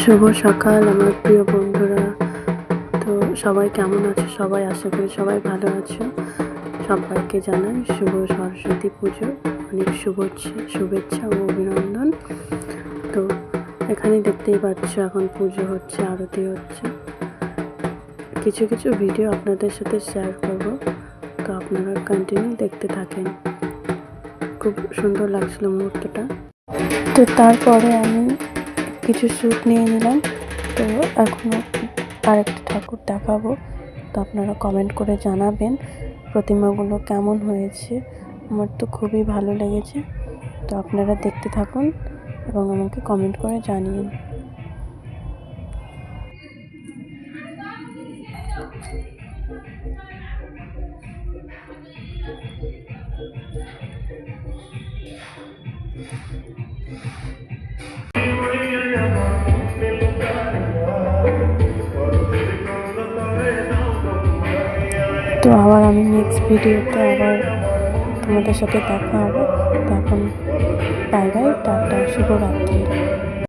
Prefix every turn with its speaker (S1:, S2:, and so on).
S1: শুভ সকাল, আমার প্রিয় বন্ধুরা। তো সবাই কেমন আছে? সবাই আশা করি সবাই ভালো আছো। সবাইকে জানাই শুভ সরস্বতী পুজো। অনেক শুভেচ্ছা শুভেচ্ছা ও অভিনন্দন। তো এখানে দেখতেই পাচ্ছ, এখন পুজো হচ্ছে, আরতি হচ্ছে। কিছু কিছু ভিডিও আপনাদের সাথে শেয়ার করব। তো আপনারা কন্টিনিউ দেখতে থাকেন। খুব সুন্দর লাগছিল মুহূর্তটা। তো তারপরে আমি কিছু শ্যুট নিয়ে নিলাম। তো এখনও আরেকটা ঠাকুর দেখাবো। তো আপনারা কমেন্ট করে জানাবেন প্রতিমাগুলো কেমন হয়েছে। আমার তো খুবই ভালো লেগেছে। তো আপনারা দেখতে থাকুন এবং আমাকে কমেন্ট করে জানিয়ে তো আবার আমি নেক্সট ভিডিওতে আবার তোমাদের সাথে দেখা হবে। তখন বাই বাই টাটা, শুভরাত্রি।